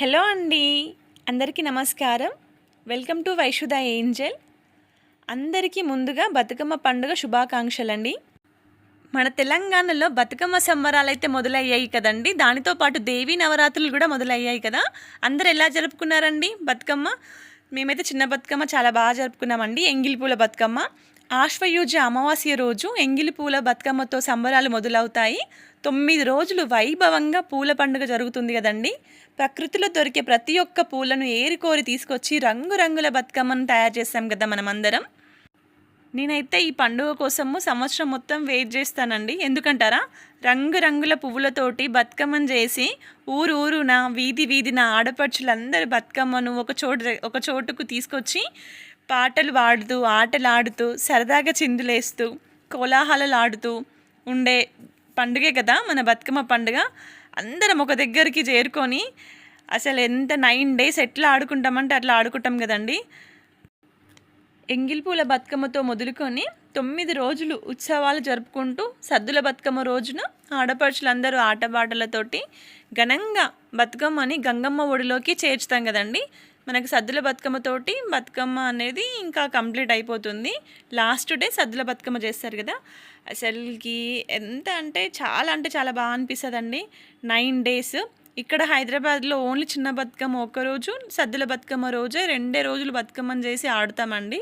Hello అండి. అందరికీ నమస్కారం. Welcome to Vaishuda angel. అందరికీ ముందుగా బతుకమ్మ పండుగ శుభాకాంక్షలు అండి మన తెలంగాణలో బతుకమ్మ సంబరాలు అయితే మొదలయ్యాయి కదండి. దానితో పాటు దేవీ నవరాత్రులు కూడా మొదలయ్యాయి కదా. అందరు ఎలా జరుపుకున్నారండి బతుకమ్మ? మేమైతే చిన్న బతుకమ్మ చాలా బాగా జరుపుకున్నామండి. ఎంగిల్ పూల బతుకమ్మ. ఆశ్వయుజ అమావాస్య రోజు ఎంగిలి పూల బతుకమ్మతో సంబరాలు మొదలవుతాయి. తొమ్మిది రోజులు వైభవంగా పూల పండుగ జరుగుతుంది కదండి. ప్రకృతిలో దొరికే ప్రతి ఒక్క పూలను ఏరికోరి తీసుకొచ్చి రంగురంగుల బతుకమ్మను తయారు చేస్తాం కదా మనమందరం. నేనైతే ఈ పండుగ కోసము సంవత్సరం మొత్తం వెయిట్ చేస్తానండి. ఎందుకంటారా? రంగురంగుల పువ్వులతోటి బతుకమ్మను చేసి ఊరు ఊరున వీధి వీధిన ఆడపడుచులందరూ బతుకమ్మను ఒక చోటు ఒక చోటుకు తీసుకొచ్చి పాటలు పాడుతూ ఆటలాడుతూ సరదాగా చిందులేస్తూ కోలాహలలాడుతూ ఉండే పండుగే కదా మన బతుకమ్మ పండుగ. అందరం ఒక దగ్గరికి చేరుకొని అసలు ఎంత నైన్ డేస్ ఎట్లా ఆడుకుంటామంటే అట్లా ఆడుకుంటాం కదండి. ఎంగిల్పూల బతుకమ్మతో మొదలుకొని తొమ్మిది రోజులు ఉత్సవాలు జరుపుకుంటూ సద్దుల బతుకమ్మ రోజున ఆడపడుచులందరూ ఆటపాటలతోటి ఘనంగా బతుకమ్మని గంగమ్మ ఒడిలోకి చేర్చుతాం కదండి. మనకి సద్దుల బతుకమ్మతోటి బతుకమ్మ అనేది ఇంకా కంప్లీట్ అయిపోతుంది. లాస్ట్ డే సద్దుల బతుకమ్మ చేస్తారు కదా. అసలుకి ఎంత అంటే చాలా అంటే చాలా బాగా అనిపిస్తుందండి. Nine days. ఇక్కడ హైదరాబాద్లో ఓన్లీ చిన్న బతుకమ్మ ఒక్కరోజు సద్దుల బతుకమ్మ రోజే రెండే రోజులు బతుకమ్మని చేసి ఆడతామండి.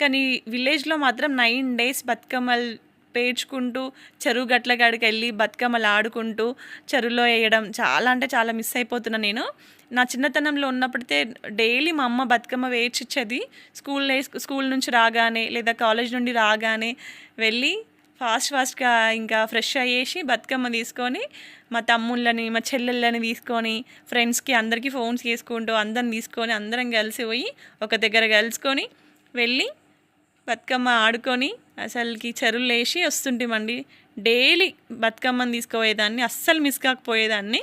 కానీ విలేజ్లో మాత్రం నైన్ డేస్ బతుకమ్మలు పేర్చుకుంటూ చెరువు గట్ల కాడికి వెళ్ళి బతుకమ్మలు ఆడుకుంటూ చెరువులో వేయడం చాలా అంటే చాలా మిస్ అయిపోతున్నా నేను. నా చిన్నతనంలో ఉన్నప్పుడైతే డైలీ మా అమ్మ బతుకమ్మ వేచిచ్చేది స్కూల్ స్కూల్ నుంచి రాగానే లేదా కాలేజ్ నుండి రాగానే వెళ్ళి ఫాస్ట్ ఫాస్ట్గా ఇంకా ఫ్రెష్ అయ్యేసి బతుకమ్మ తీసుకొని మా తమ్ముళ్ళని మా చెల్లెళ్ళని తీసుకొని ఫ్రెండ్స్కి అందరికీ ఫోన్స్ చేసుకుంటూ అందరిని తీసుకొని అందరం కలిసి పోయి ఒక దగ్గర కలుసుకొని వెళ్ళి బతుకమ్మ ఆడుకొని అసలుకి చెరువులు వేసి వస్తుంటామండి. డైలీ బతుకమ్మని తీసుకుపోయేదాన్ని అస్సలు మిస్ కాకపోయేదాన్ని.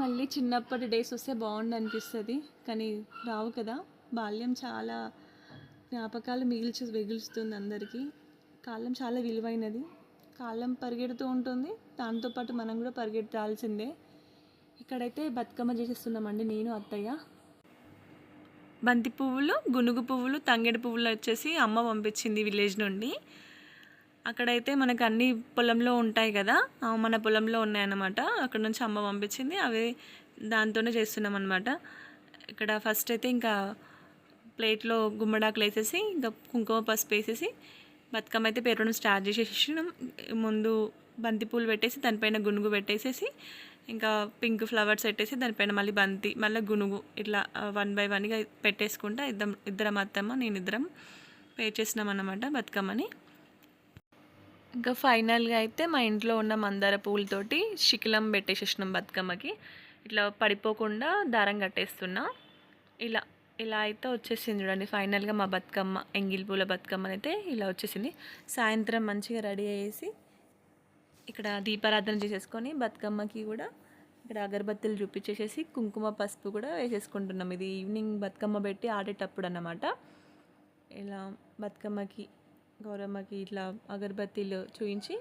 మళ్ళీ చిన్నప్పటి డేస్ వస్తే బాగుండు అనిపిస్తుంది కానీ రావు కదా బాల్యం చాలా జ్ఞాపకాలు మిగిల్చి మిగులుస్తుంది అందరికీ. కాలం చాలా విలువైనది కాలం పరిగెడుతూ ఉంటుంది దాంతోపాటు మనం కూడా పరిగెట్టాల్సిందే. ఇక్కడైతే బతుకమ్మ చేసేస్తున్నామండి నేను అత్తయ్య. బంతి పువ్వులు గునుగు పువ్వులు తంగేడు పువ్వులు వచ్చేసి అమ్మ పంపించింది విలేజ్ నుండి. అక్కడైతే మనకు అన్ని పొలంలో ఉంటాయి కదా మన పొలంలో ఉన్నాయన్నమాట. అక్కడ నుంచి అమ్మ పంపించింది అవి దాంతోనే చేస్తున్నాం అనమాట ఇక్కడ ఫస్ట్ అయితే ఇంకా ప్లేట్లో గుమ్మడాకులు వేసేసి ఇంకా కుంకుమ పసుపు వేసేసి బతుకమ్మ అయితే పేరడం స్టార్ట్ చేసేసినాం. ముందు బంతిపూలు పెట్టేసి దానిపైన గునుగు పెట్టేసేసి ఇంకా పింక్ ఫ్లవర్స్ పెట్టేసి దానిపైన మళ్ళీ బంతి మళ్ళీ గునుగు ఇట్లా వన్ బై వన్గా పెట్టేసుకుంటా ఇద్దరం ఇద్దరం అత్తమ్మ నేను ఇద్దరం పే చేసినాం అనమాట బతుకమ్మని. ఇంకా ఫైనల్గా అయితే మా ఇంట్లో ఉన్న మందార పూలతోటి శిఖిలం పెట్టేసేసినాం బతుకమ్మకి. ఇట్లా పడిపోకుండా దారం కట్టేస్తున్నా. ఇలా ఇలా అయితే వచ్చేసింది చూడండి. ఫైనల్గా మా బతుకమ్మ ఎంగిల్ పూల బతుకమ్మ అయితే ఇలా వచ్చేసింది. సాయంత్రం మంచిగా రెడీ అయ్యేసి ఇక్కడ దీపారాధన చేసేసుకొని బతుకమ్మకి కూడా ఇక్కడ అగరబత్తులు చూపించేసేసి కుంకుమ పసుపు కూడా వేసేసుకుంటున్నాం. ఇది ఈవినింగ్ బతుకమ్మ పెట్టి ఆడేటప్పుడు అన్నమాట. ఇలా బతుకమ్మకి గౌరమ్మకి ఇట్లా అగరబత్తీలు చూయించి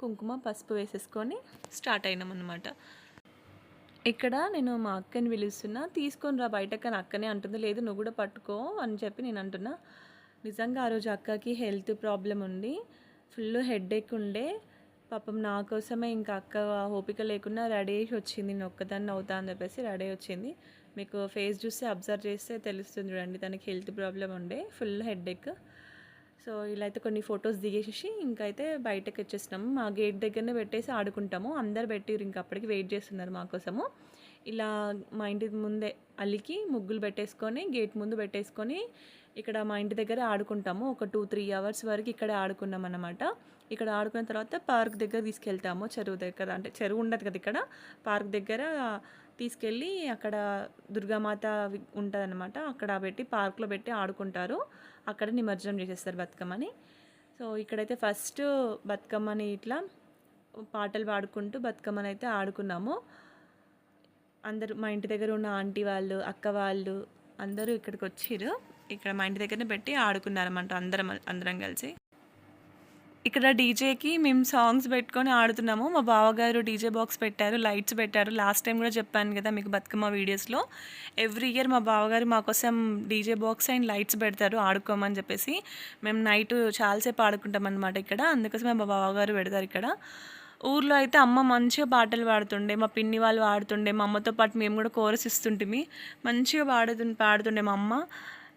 కుంకుమ పసుపు వేసేసుకొని స్టార్ట్ అయినాం అనమాట ఇక్కడ నేను మా అక్కని పిలుస్తున్నా తీసుకొని రా బయటకు అని అక్కనే అంటుంది. లేదు నువ్వు కూడా పట్టుకో అని చెప్పి నేను అంటున్నా. నిజంగా ఆ రోజు అక్కకి హెల్త్ ప్రాబ్లం ఉండి ఫుల్ హెడేక్ ఉండే. పాపం నా కోసమే ఇంకా అక్క ఓపిక లేకుండా రెడీ అయ్యి వచ్చింది నేను ఒక్కదాన్ని అవుతా అని చెప్పేసి రెడీ వచ్చింది. మీకు ఫేస్ చూస్తే అబ్జర్వ్ చేస్తే తెలుస్తుంది చూడండి తనకి హెల్త్ ప్రాబ్లం ఉండే ఫుల్ హెడేక్ సో ఇలా అయితే కొన్ని ఫొటోస్ దిగేసేసి ఇంకైతే బయటకు వచ్చేసినాము. మా గేట్ దగ్గరనే పెట్టేసి ఆడుకుంటాము. అందరు పెట్టిరు ఇంకా అప్పటికి వెయిట్ చేస్తున్నారు మా కోసము. ఇలా మా ఇంటి ముందే అల్లికి ముగ్గులు పెట్టేసుకొని గేట్ ముందు పెట్టేసుకొని ఇక్కడ మా ఇంటి దగ్గర ఆడుకుంటాము. ఒక టూ త్రీ అవర్స్ వరకు ఇక్కడే ఆడుకున్నాం అన్నమాట. ఇక్కడ ఆడుకున్న తర్వాత పార్క్ దగ్గర తీసుకెళ్తాము. చెరువు దగ్గర అంటే చెరువు ఉండదు కదా ఇక్కడ. పార్క్ దగ్గర తీసుకెళ్ళి అక్కడ దుర్గామాత ఉంటుంది అనమాట అక్కడ పెట్టి పార్క్లో పెట్టి ఆడుకుంటారు. అక్కడ నిమజ్జనం చేసేస్తారు బతుకమ్మని. సో ఇక్కడైతే ఫస్ట్ బతుకమ్మని ఇట్లా పాటలు పాడుకుంటూ బతుకమ్మని అయితే ఆడుకున్నాము. అందరూ మా ఇంటి దగ్గర ఉన్న ఆంటీ వాళ్ళు అక్క వాళ్ళు అందరూ ఇక్కడికి వచ్చిర్రు. ఇక్కడ మా ఇంటి దగ్గరనే పెట్టి ఆడుకున్నారన్నమాట అందరం అందరం కలిసి. ఇక్కడ డీజేకి మేము సాంగ్స్ పెట్టుకొని ఆడుతున్నాము. మా బావగారు డీజే బాక్స్ పెట్టారు లైట్స్ పెట్టారు. లాస్ట్ టైం కూడా చెప్పాను కదా మీకు బతుకమ్మ వీడియోస్లో. ఎవ్రీ ఇయర్ మా బావగారు మా కోసం డీజే బాక్స్ అండ్ లైట్స్ పెడతారు ఆడుకోమని చెప్పేసి. మేము నైట్ చాలాసేపు ఆడుకుంటాం అనమాట ఇక్కడ. అందుకోసమే మా బావగారు పెడతారు ఇక్కడ. ఊర్లో అయితే అమ్మ మంచిగా పాటలు పాడుతుండే మా పిన్ని వాళ్ళు పాడుతుండే మా అమ్మతో పాటు మేము కూడా కోరస్ ఇస్తుంటిమి. మంచిగా పాడుతు పాడుతుండే మా అమ్మ.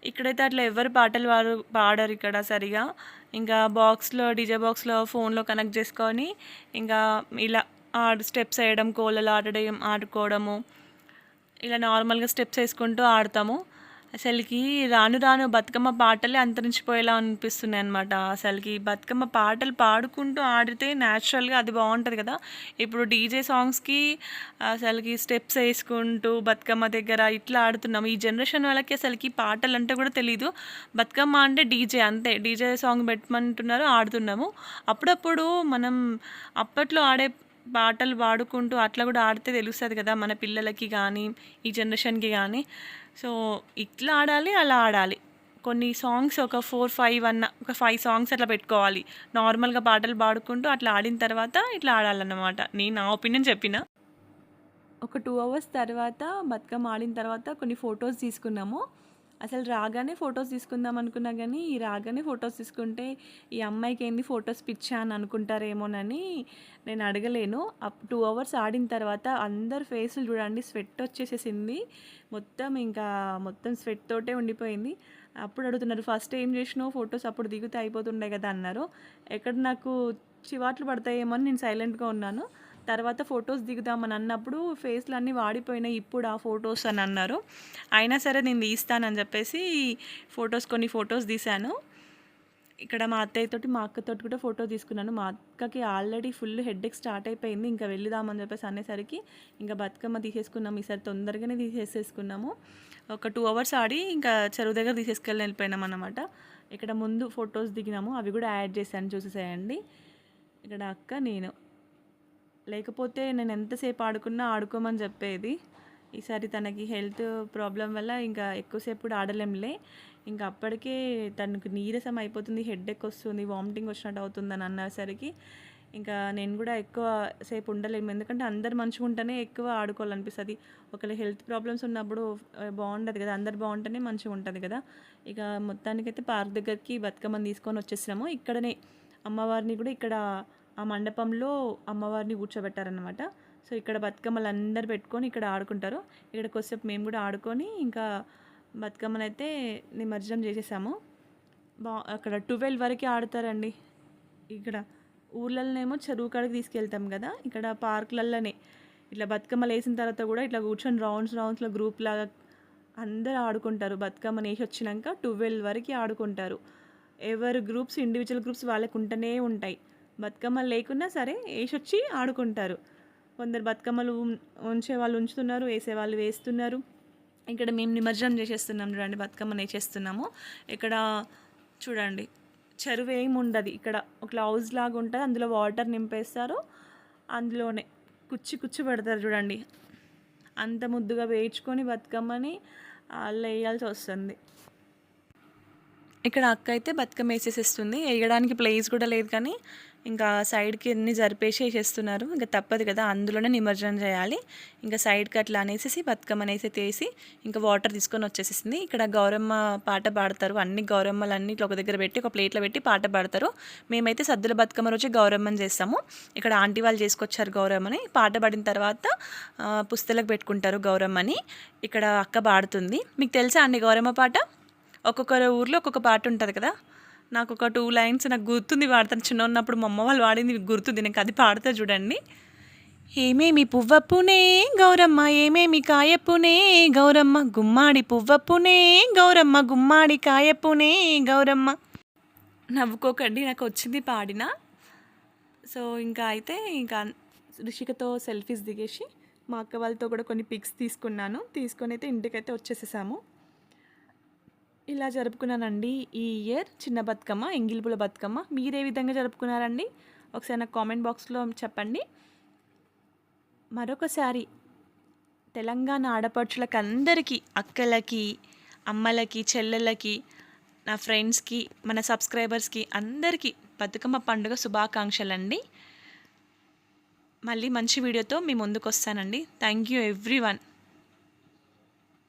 ఇక్కడైతే అట్లా ఎవరు పాటలు వారు పాడరు ఇక్కడ సరిగా. ఇంకా బాక్స్లో డీజే బాక్స్లో ఫోన్లో కనెక్ట్ చేసుకొని ఇంకా ఇలా ఆడు స్టెప్స్ వేయడం కోలలు ఆడడం ఆడుకోవడము ఇలా నార్మల్గా స్టెప్స్ వేసుకుంటూ ఆడతాము. అసలుకి రాను రాను బతుకమ్మ పాటలే అంతరించిపోయేలా అనిపిస్తున్నాయి అనమాట అసలుకి బతుకమ్మ పాటలు పాడుకుంటూ ఆడితే న్యాచురల్గా అది బాగుంటుంది కదా. ఇప్పుడు డీజే సాంగ్స్కి అసలుకి స్టెప్స్ వేసుకుంటూ బతుకమ్మ దగ్గర ఇట్లా ఆడుతున్నాం ఈ జనరేషన్ వాళ్ళకి అసలుకి పాటలు అంటే కూడా తెలీదు. బతుకమ్మ అంటే డీజే అంతే. డీజే సాంగ్ పెట్టమంటున్నారు ఆడుతున్నాము. అప్పుడప్పుడు మనం అప్పట్లో ఆడే పాటలు పాడుకుంటూ అట్లా కూడా ఆడితే తెలుస్తుంది కదా మన పిల్లలకి కానీ ఈ జనరేషన్కి కానీ సో ఇట్లా ఆడాలి అలా ఆడాలి. కొన్ని సాంగ్స్ ఒక ఫోర్ ఫైవ్ అన్న ఒక ఫైవ్ సాంగ్స్ అట్లా పెట్టుకోవాలి. నార్మల్గా పాటలు పాడుకుంటూ అట్లా ఆడిన తర్వాత ఇట్లా ఆడాలన్నమాట. నేను నా ఒపీనియన్ చెప్పిన. ఒక టూ అవర్స్ తర్వాత బతుకమ్మ ఆడిన తర్వాత కొన్ని ఫొటోస్ తీసుకున్నాము. అసలు రాగానే ఫొటోస్ తీసుకుందాం అనుకున్నా కానీ ఈ రాగానే ఫొటోస్ తీసుకుంటే ఈ అమ్మాయికి ఏంది ఫొటోస్ పిచ్చా అని అనుకుంటారేమోనని నేను అడగలేను. అప్ టూ అవర్స్ ఆడిన తర్వాత అందరు ఫేసులు చూడండి స్వెట్ వచ్చేసేసింది. మొత్తం ఇంకా మొత్తం స్వెట్ తోటే ఉండిపోయింది. అప్పుడు అడుగుతున్నారు ఫస్ట్ ఏం చేసినావు? ఫొటోస్ అప్పుడు దిగుతే అయిపోతుండే కదా అన్నారు. ఎక్కడ నాకు చివాట్లు పడతాయేమో అని నేను సైలెంట్గా ఉన్నాను. తర్వాత ఫొటోస్ దిగుదామని అన్నప్పుడు ఫేస్లు అన్నీ వాడిపోయినాయి ఇప్పుడు ఆ ఫొటోస్ అని అన్నారు. అయినా సరే నేను తీస్తానని చెప్పేసి ఫొటోస్ కొన్ని ఫొటోస్ తీశాను. ఇక్కడ మా అత్తయ్యతోటి మా అక్కతోటి కూడా ఫోటో తీసుకున్నాను. మా అక్కకి ఆల్రెడీ ఫుల్ హెడ్ఏక్ స్టార్ట్ అయిపోయింది. ఇంకా వెళ్దామని చెప్పేసి అనేసరికి ఇంకా బతుకమ్మ తీసేసుకున్నాం ఈసారి తొందరగానే తీసేసేసుకున్నాము. ఒక టూ అవర్స్ ఆడి ఇంకా చెరువు దగ్గర తీసేసుకెళ్ళి వెళ్ళిపోయినాం అనమాట ఇక్కడ ముందు ఫొటోస్ దిగినాము. అవి కూడా యాడ్ చేశాను. చూసేసేయండి. ఇక్కడ అక్క నేను. లేకపోతే నేను ఎంతసేపు ఆడుకున్నా ఆడుకోమని చెప్పేది. ఈసారి తనకి హెల్త్ ప్రాబ్లం వల్ల ఇంకా ఎక్కువసేపు కూడా ఆడలేంలే. ఇంకా అప్పటికే తనకు నీరసం అయిపోతుంది హెడ్ ఎక్ వస్తుంది వామిటింగ్ వచ్చినట్టు అవుతుందని అన్నసరికి ఇంకా నేను కూడా ఎక్కువ సేపు ఉండలేము. ఎందుకంటే అందరు మంచిగా ఉంటేనే ఎక్కువ ఆడుకోవాలనిపిస్తుంది. ఒకవేళ హెల్త్ ప్రాబ్లమ్స్ ఉన్నప్పుడు బాగుండదు కదా అందరు బాగుంటేనే మంచిగా ఉంటుంది కదా. ఇక మొత్తానికైతే పార్క్ దగ్గరికి బతుకమ్మని తీసుకొని వచ్చేసినాము. ఇక్కడనే అమ్మవారిని కూడా ఇక్కడ ఆ మండపంలో అమ్మవారిని కూర్చోబెట్టారనమాట సో ఇక్కడ బతుకమ్మలు అందరు పెట్టుకొని ఇక్కడ ఆడుకుంటారు. ఇక్కడ కొద్దిసేపు మేము కూడా ఆడుకొని ఇంకా బతుకమ్మనైతే అయితే నిమజ్జనం చేసేసాము. బా అక్కడ ట్వెల్వ్ వరకు ఆడతారండి. ఇక్కడ ఊర్లలోనేమో చెరువు కాడికి తీసుకెళ్తాం కదా ఇక్కడ పార్కులలోనే ఇట్లా బతుకమ్మలు వేసిన తర్వాత కూడా ఇట్లా కూర్చొని రౌండ్స్ రౌండ్స్లో గ్రూప్ లాగా అందరు ఆడుకుంటారు. బతుకమ్మని వేసి వచ్చినాక ట్వెల్వ్ వరకు ఆడుకుంటారు. ఎవరు గ్రూప్స్ ఇండివిజువల్ గ్రూప్స్ వాళ్ళకు ఉంటూనే ఉంటాయి. బతుకమ్మలు లేకున్నా సరే వేసి వచ్చి ఆడుకుంటారు. కొందరు బతుకమ్మలు ఉం- ఉంచే వాళ్ళు ఉంచుతున్నారు వేసే వాళ్ళు వేస్తున్నారు. ఇక్కడ మేము నిమజ్జనం చేసేస్తున్నాం చూడండి బతుకమ్మను వేసేస్తున్నాము. ఇక్కడ చూడండి చెరువు ఏమి ఉండదు ఇక్కడ. ఒక హౌస్ లాగా ఉంటుంది అందులో వాటర్ నింపేస్తారు. అందులోనే కుచ్చి కుచ్చి పెడతారు చూడండి. అంత ముద్దుగా వేయించుకొని బతుకమ్మని వాళ్ళు వేయాల్సి వస్తుంది. ఇక్కడ అక్క అయితే బతుకమ్మ వేసేసేస్తుంది. వేయడానికి ప్లేస్ కూడా లేదు కానీ ఇంకా సైడ్కి అన్ని జరిపేసి వేసేస్తున్నారు. ఇంకా తప్పదు కదా అందులోనే నిమజ్జనం చేయాలి. ఇంకా సైడ్కి అట్లా అనేసి బతుకమ్మని వేసి తీసి ఇంకా వాటర్ తీసుకొని వచ్చేసేసింది. ఇక్కడ గౌరమ్మ పాట పాడతారు. అన్ని గౌరమ్మలు అన్ని ఇట్లా ఒక దగ్గర పెట్టి ఒక ప్లేట్లో పెట్టి పాట పాడతారు. మేమైతే సద్దుల బతుకమ్మ రోజే గౌరమ్మని చేస్తాము. ఇక్కడ ఆంటీ వాళ్ళు చేసుకొచ్చారు గౌరమ్మని. పాట పాడిన తర్వాత పుస్తలకు పెట్టుకుంటారు గౌరమ్మని. ఇక్కడ అక్క పాడుతుంది. మీకు తెలుసా అండి గౌరమ్మ పాట? ఒక్కొక్కరు ఊర్లో ఒక్కొక్క పాట ఉంటుంది కదా. నాకు ఒక టూ లైన్స్ నాకు గుర్తుంది పాడతాను చిన్న ఉన్నప్పుడు మా అమ్మ వాళ్ళు వాడింది గుర్తుంది. నాకు అది పాడతా చూడండి. ఏమేమి పువ్వప్పునే గౌరమ్మ ఏమేమి కాయప్పునే గౌరమ్మ గుమ్మాడి పువ్వప్పునే గౌరమ్మ గుమ్మాడి కాయప్పునే గౌరమ్మ. నవ్వుకోకండి నాకు వచ్చింది పాడిన. సో ఇంకా అయితే ఇంకా ఋషికతో సెల్ఫీస్ దిగేసి మా అక్క వాళ్ళతో కూడా కొన్ని పిక్స్ తీసుకున్నాను. తీసుకొని అయితే ఇంటికైతే వచ్చేసేసాము. ఇలా జరుపుకున్నానండి ఈ ఇయర్. చిన్న బతుకమ్మ ఎంగిలిపుల బతుకమ్మ. మీరు ఏ విధంగా జరుపుకున్నారండి? ఒకసారి నాకు కామెంట్ బాక్స్లో చెప్పండి. మరొకసారి తెలంగాణ ఆడపడుచులకు అందరికీ అక్కలకి అమ్మలకి చెల్లెళ్ళకి నా ఫ్రెండ్స్కి మన సబ్స్క్రైబర్స్కి అందరికీ బతుకమ్మ పండుగ శుభాకాంక్షలండి. మళ్ళీ మంచి వీడియోతో మీ ముందుకు వస్తానండి థ్యాంక్ యూ ఎవ్రీ వన్